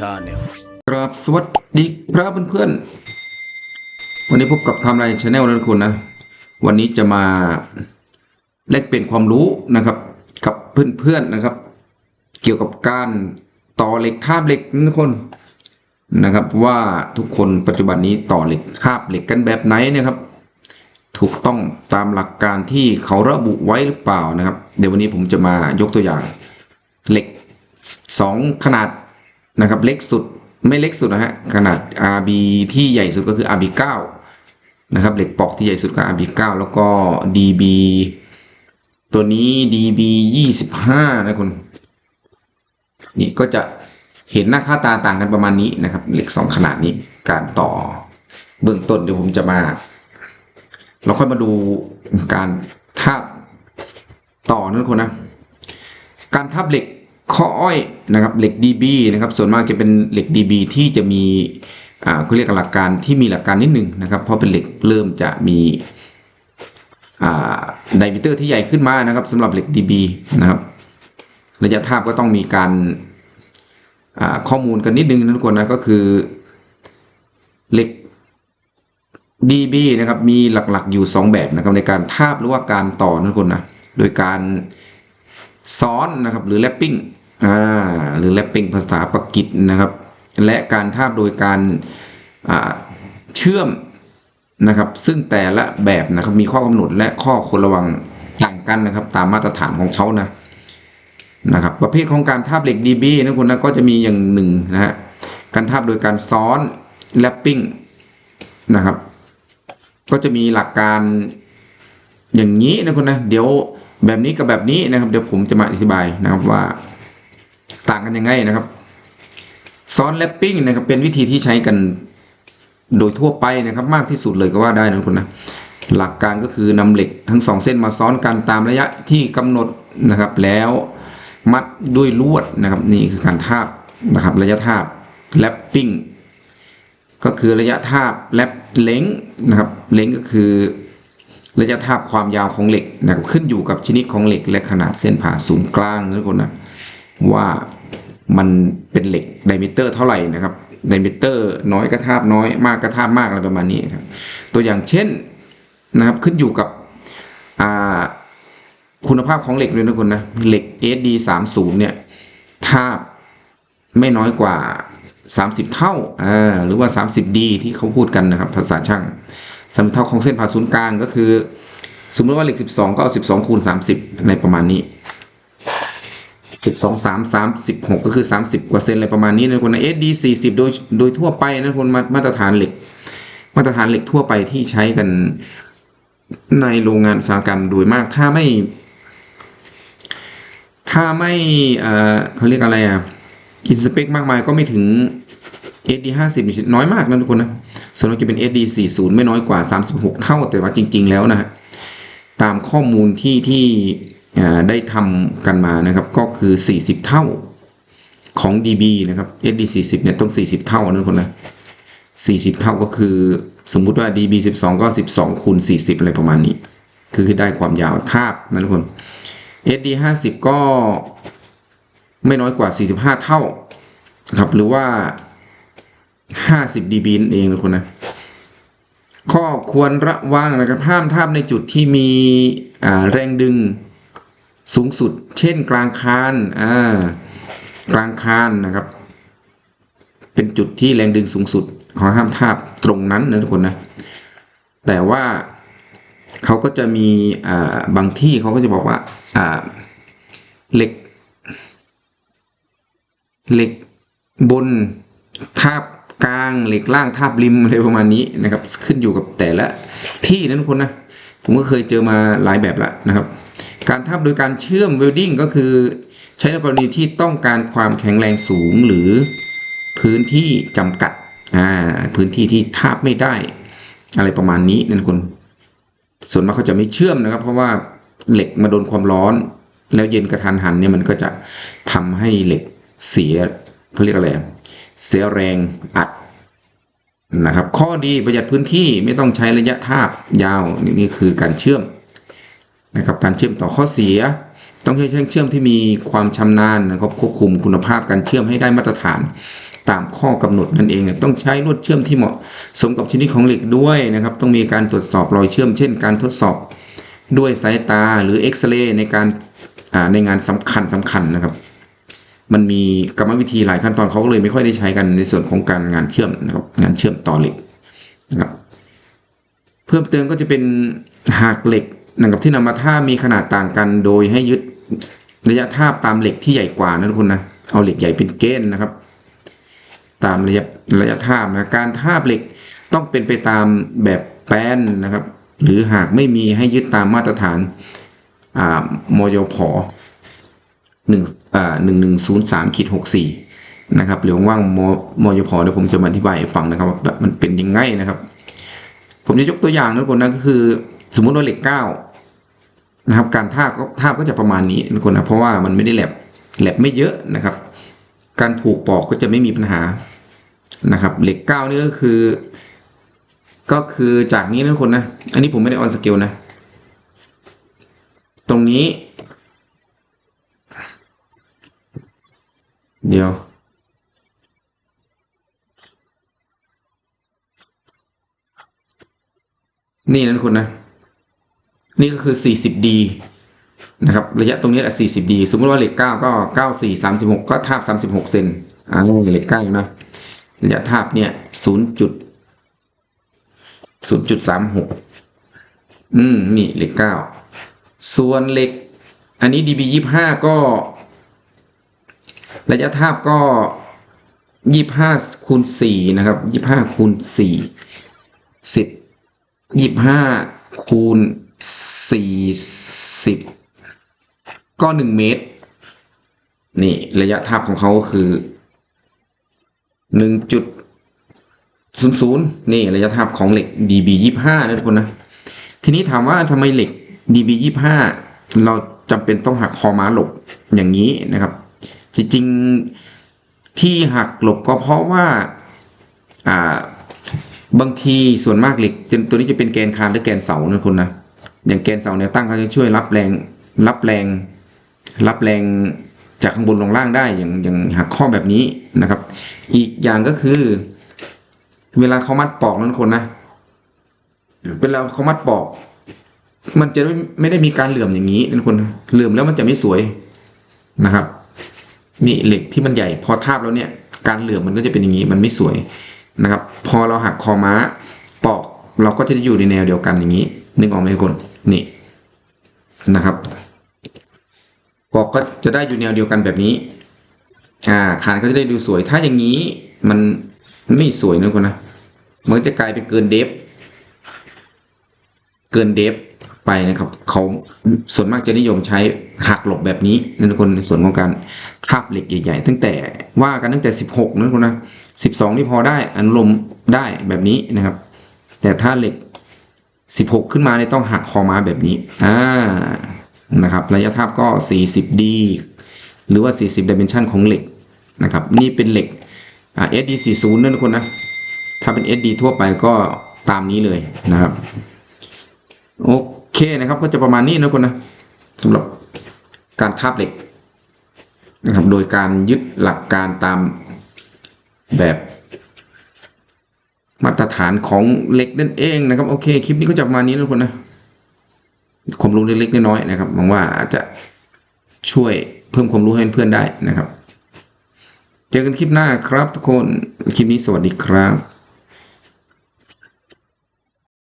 Channel ครับสวัสดีครับเพื่อนๆ วันนี้พบกับทม์ไลน์ชาแนลนะทุกคนนะ วันนี้จะมาแลกเปลี่ยนความรู้นะครับ กับเพื่อนๆนะครับ เกี่ยวกับการต่อเหล็กคาบเหล็กนะทุกคนนะครับ ว่าทุกคนปัจจุบันนี้ต่อเหล็กคาบเหล็กกันแบบไหนนะครับ ถูกต้องตามหลักการที่เขาระบุไว้หรือเปล่านะครับ เดี๋ยววันนี้ผมจะมายกตัวอย่างเหล็กสองขนาด นะครับเล็กสุดไม่เล็กสุดนะฮะขนาด RB ที่ใหญ่สุดก็คือ RB 9 นะครับเหล็กปอกที่ใหญ่สุดก็ RB 9 แล้วก็ DB ตัวนี้ DB 25นะคุณนี่ก็จะเห็นหน้าค่าตาต่างกันประมาณนี้นะครับเหล็กสองขนาดนี้การต่อเบื้องต้นเดี๋ยวผมจะมา เราค่อยมาดูการทาบต่อนะทุกคนนะ การทับเหล็ก ข้ออ้อยนะครับเหล็ก DB นะครับส่วนมากจะเป็นเหล็ก DB ที่จะมีอ่าเขาเรียกหลักการที่มีหลักการนิดหนึ่งนะครับเพราะเป็นเหล็กเริ่มจะมีอ่าไดมิเตอร์ที่ใหญ่ขึ้นมานะครับสำหรับเหล็ก DB นะครับระยะทาบก็ต้องมีการอ่าข้อมูลกันนิดนึงนะทุกคนนะก็คือเหล็ก DB นะครับมีหลักๆอยู่ 2 แบบนะครับในการทาบหรือว่าการต่อนะทุกคนนะโดยการซ้อนนะครับหรือแรปปิ้ง อ่าหรือแรปปิ้งภาษาปากีสนะครับ และการทาบโดยการเชื่อมนะครับ ซึ่งแต่ละแบบนะครับมีข้อกำหนดและข้อควรระวังต่างกันนะครับ ตามมาตรฐานของเขานะนะครับ ประเภทของการทาบเหล็ก DB นะคุณนะก็จะมีอย่างหนึ่งนะฮะการทาบโดยการซ้อนแรปปิ้งนะครับ ก็จะมีหลักการอย่างนี้นะคุณนะเดี๋ยวแบบนี้กับแบบนี้นะครับ เดี๋ยวผมจะมาอธิบายนะครับว่า ต่างกันยังไงนะครับซ้อนแรปปิ้งนะครับเป็นวิธีที่ใช้กันโดยทั่วไปนะครับ มากที่สุดเลยก็ว่าได้นะคุณนะหลักการก็คือนำเหล็กทั้งสองเส้นมาซ้อนกันตามระยะที่กำหนดนะครับ แล้วมัดด้วยลวดนะครับนี่คือการทาบนะครับ ระยะทาบแรปปิ้งก็คือระยะทาบแรปเล้งนะครับเล้งก็คือระยะทาบความยาวของเหล็กนะครับขึ้นอยู่กับชนิดของเหล็กและขนาดเส้นผ่าศูนย์กลางนะทุกคนนะ ว่ามันเป็นเหล็กไดมิเตอร์เท่าไหร่นะครับไดมิเตอร์น้อยก็ทาบน้อยมากก็ทาบมากอะไรประมาณนี้ครับตัวอย่างเช่นนะครับขึ้นอยู่กับคุณภาพของเหล็กเลยนะคนนะเหล็ก SD 3 0เนี่ยทาบไม่น้อยกว่า 30 เท่าอ่าหรือว่า 30D ที่เขาพูดกันนะครับภาษาช่างสามเท่าของเส้นผ่าศูนย์กลางก็คือ สมมติว่าเหล็ก 12 ก็เอา12คูณ30 ในประมาณนี้ 12 3 36 ก็คือ 30 กว่าเซนอะไรประมาณนี้นะคนนะ SD 40 โดยโดยทั่วไปนะคนมามาตรฐานเหล็ก มาตรฐานเหล็กทั่วไปที่ใช้กันในโรงงานอุตสาหกรรมโดยมากถ้าไม่ ถ้าไม่เออเขาเรียกอะไรอะอินสเปคมากมายก็ไม่ถึง SD 50 น้อยมากนะทุกคนนะส่วนมากจะเป็น SD 40 ไม่น้อยกว่า 36 เท่าแต่ว่าจริง ๆ แล้วนะฮะตามข้อมูลที่ที่ ได้ทำกันมานะครับก็คือ 40 เท่าของ DB นะครับ SD 40เนี่ยต้อง 40 เท่านะทุกคนนะ40 เท่าก็คือสมมุติว่า DB 12 ก็ 12คูณ40 อะไรประมาณนี้ คือได้ความยาวทาบนะทุกคน SD 50 ก็ไม่น้อยกว่า 45 เท่าครับหรือว่า 50 dB นั่นเองนะคุณนะข้อควรระวังนะครับห้ามทาบในจุดที่มีแรงดึง สูงสุด เช่นกลางคานอ่ากลางคานนะครับ เป็นจุดที่แรงดึงสูงสุดของห้ามทาบตรงนั้นนะทุกคนนะ แต่ว่าเขาก็จะมีอ่าบางที่เขาก็จะบอกว่าอ่าเหล็ก เหล็กบนทาบกลางเหล็กล่างทาบริมอะไรประมาณนี้นะครับ ขึ้นอยู่กับแต่ละที่นะทุกคนนะ ผมก็เคยเจอมาหลายแบบแล้วนะครับ การทาบโดยการเชื่อมเวลดิ้งก็คือใช้ในกรณีที่ต้องการความแข็งแรงสูงหรือพื้นที่จำกัดพื้นที่ที่ทาบไม่ได้ อะไรประมาณนี้นั่นคนส่วนมากเขาจะไม่เชื่อมนะครับ เพราะว่าเหล็กมาโดนความร้อน แล้วเย็นกระทันหันเนี่ยมันก็จะทำให้เหล็กเสียเขาเรียกอะไรเสียแรงอัดนะครับ ข้อดีประหยัดพื้นที่ไม่ต้องใช้ระยะทาบยาวนี่คือการเชื่อม นะครับการเชื่อมต่อข้อเสีย ต้องใช้ช่างเชื่อมที่มีความชำนาญนะครับควบคุมคุณภาพการเชื่อมให้ได้มาตรฐานตามข้อกำหนดนั่นเองต้องใช้ลวดเชื่อมที่เหมาะสมกับชนิดของเหล็กด้วยนะครับต้องมีการตรวจสอบรอยเชื่อม เช่น การทดสอบด้วยสายตาหรือเอ็กซเรย์ในการในงานสำคัญสำคัญนะครับ มันมีกรรมวิธีหลายขั้นตอนเขาก็เลยไม่ค่อยได้ใช้กันในส่วนของการงานเชื่อมนะครับงานเชื่อมต่อเหล็กนะครับเพิ่มเติมก็จะเป็นหากเหล็ก หนะครับที่นำมาท่ามีขนาดต่างกัน โดยให้ยึดระยะทาบตามเหล็กที่ใหญ่กว่านะทุกคนนะเอาเหล็กใหญ่เป็นเกณฑ์นะครับ ตามระยะระยะทาบนะการทาบเหล็กต้องเป็นไปตามแบบแป้นนะครับ หรือหากไม่มีให้ยึดตามมาตรฐานอ่ามยพหนึ่งอ่าหนึ่งหนึ่งศูนย์สามขีดหกสี่นะครับหรือว่างมมยพเดี๋ยวผมจะมาอธิบายให้ฟังนะครับว่าแบบมันเป็นยังไงนะครับ ผมจะยกตัวอย่างนะทุกคนนะก็คือ สมมุติว่าเหล็กเก้านะครับ การทาบก็ทาบก็จะประมาณนี้นะทุกคนนะเพราะว่ามันไม่ได้แหลบแหลบไม่เยอะนะครับ การผูกปอกก็จะไม่มีปัญหานะครับ เหล็กเก้านี่ก็คือ ก็คือจากนี้นะทุกคนนะ อันนี้ผมไม่ได้ออนสเกลนะ ตรงนี้ เดี๋ยวนี่นะทุกคนนะ นี่ก็คือ 40D นะครับระยะตรงนี้แหละ 40D สมมติว่าเหล็ก9ก็94 36 ก็ทาบ 36 เซนอ่าเหล็ก9นะระยะทาบเนี่ย0จุด0.36 อืม นี่เหล็ก 9 ส่วนเหล็ก อันนี้ DB 25 ก็ ระยะทาบก็ 25คูณ4นะครับ 25คูณ4 10ยี่ห้าคูณ4 สิบก็หนึ่งเมตร นี่ระยะทาบของเขาก็คือหนึ่งจุดศูนย์ศูนย์นี่ระยะทาบของเหล็ก DB ยี่ห้านะทุกคนนะ ทีนี้ถามว่าทำไมเหล็ก DB ยี่ห้าเราจำเป็นต้องหักคอม้าหลบอย่างนี้นะครับ จริงๆที่หักหลบก็เพราะว่าบางทีส่วนมากเหล็กตัวนี้จะเป็นแกนคานหรือแกนเสานะคุณนะ อย่างแกนเสาแนวตั้งเขาจะช่วยรับแรงรับแรง รับแรงจากข้างบนลงล่างได้อย่างอย่างหักข้อแบบนี้นะครับ อีกอย่างก็คือ เวลาเขามัดปอกนั้นคนนะเวลาเขามัดปอก มันจะไม่ไม่ได้มีการเหลื่อมอย่างนี้นั่นคนเหลื่อมแล้วมันจะไม่สวยนะครับ นี่เหล็กที่มันใหญ่พอทาบแล้วเนี่ย การเหลื่อมมันก็จะเป็นอย่างนี้ มันไม่สวยนะครับ พอเราหักคอม้าปอกเราก็จะอยู่ในแนวเดียวกันอย่างนี้ นึกออกไหมทุกคนนี่นะครับปอกก็จะได้อยู่แนวเดียวกันแบบนี้ อ่าคานก็จะได้ดูสวย ถ้าอย่างนี้มันไม่สวยนะทุกคนนะ มันจะกลายเป็นเกินเดฟ เกินเดฟไปนะครับ เขาส่วนมากจะนิยมใช้หักหลบแบบนี้นะทุกคนในส่วนของการคาบเหล็กใหญ่ๆ ตั้งแต่ว่ากันตั้งแต่ 16นะทุกคนนะ 12 นี่พอได้อนุลมได้แบบนี้นะครับ แต่ถ้าเหล็ก 16 ขึ้นมาเนี่ยต้องหักคอม้าแบบนี้อ่านะครับระยะทาบก็ 40D หรือว่า 40 dimension ของเหล็กนะครับนี่เป็นเหล็กอ่า SD 40นั่นทุกคนนะถ้าเป็น SD ทั่วไปก็ตามนี้เลยนะครับโอเคนะครับก็จะประมาณนี้นะทุกคนนะสำหรับการทาบเหล็กนะครับโดยการยึดหลักการตามแบบ มาตรฐานของเหล็กนั่นเองนะครับ โอเคคลิปนี้ก็จะประมาณนี้นะทุกคนนะความรู้เล็กๆน้อยๆนะครับหวังว่าอาจจะช่วยเพิ่มความรู้ให้เพื่อนได้นะครับ เจอกันคลิปหน้าครับทุกคนคลิปนี้สวัสดีครับ